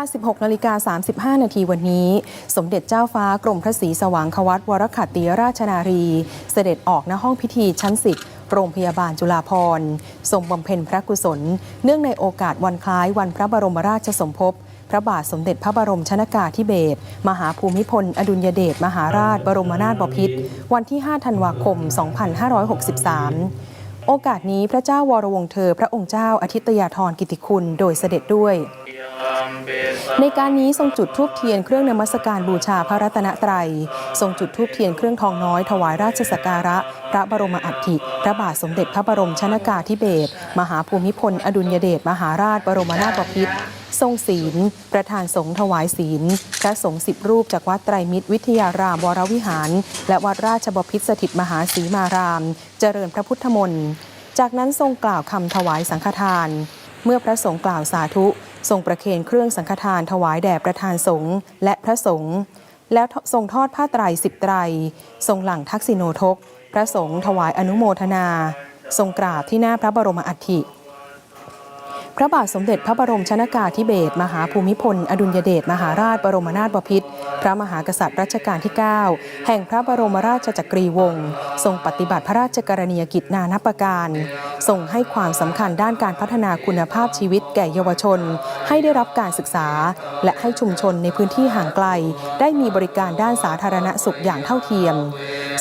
า 16นาฬิกา35 นาทีวันนี้ สมเด็จเจ้าฟ้ากรมพระศรีสว่างควัตวรขัตติยราชนารี เสด็จออกณห้องพิธีชั้น10โรงพยาบาลจุฬาภรณ์ทรงบำเพ็ญพระกุศล เนื่องในโอกาสวันคล้ายวันพระบรมราชสมภพพระบาทสมเด็จพระบรมชนากาธิเบศรมหาภูมิพล อดุลยเดชมหาราช บรมนาถบพิตรวันที่ 5 ธันวาคม 2563 โอกาสนี้พระเจ้าวรวงเธอ พระองค์เจ้าอาทิตยาธรกิติคุณ โดยเสด็จด้วย ในการนี้ทรงจุดทูบเทียนเครื่องนมัสการบูชาพระรัตนตรัย ทรงจุดทูบเทียนเครื่องทองน้อยถวายราชสักการะ พระบรมอัฐิพระบาทสมเด็จพระบรมชนากาธิเบศรมหาภูมิพล อดุลยเดชมหาราชบรมนาถบพิตรทรงศีล ประธานสงฆ์ถวายศีล พระสงฆ์สิบรูปจากวัดไตรมิตรวิทยารามวรวิหาร และวัดราชบพิตรสถิตมหาศรีมาราม เจริญพระพุทธมนต์ จากนั้นทรงกล่าวคำถวายสังฆทาน เมื่อพระสงฆ์กล่าวสาธุ ทรงประเคนเครื่องสังฆทานถวายแด่ประธานสงฆ์และพระสงฆ์แล้วทรงทอดผ้าไตรสิบไตร ทรงหลั่งทักษิโนทก พระสงฆ์ถวายอนุโมทนา ทรงกราบที่หน้าพระบรมอัฐิ พระบาทสมเด็จพระบรมชนากาธิเบศรมหาภูมิพล อดุลยเดชมหาราชบรมนาถบพิตรพระมหากษัตริย์รัชกาลที่ 9 แห่งพระบรมราชจักรีวงศ์ทรงปฏิบัติพระราชกรณียกิจนานับประการทรงให้ความสำคัญด้านการพัฒนาคุณภาพชีวิตแก่เยาวชน ให้ได้รับการศึกษา และให้ชุมชนในพื้นที่ห่างไกล ได้มีบริการด้านสาธารณสุขอย่างเท่าเทียม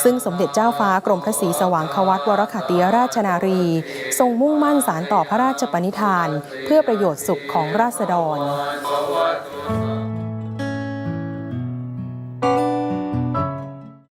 ซึ่งสมเด็จเจ้าฟ้ากรมพระศรีสว่างควัตวรขัตติยราชนารี ทรงมุ่งมั่นสารต่อพระราชปณิธาน เพื่อประโยชน์สุขของราษฎร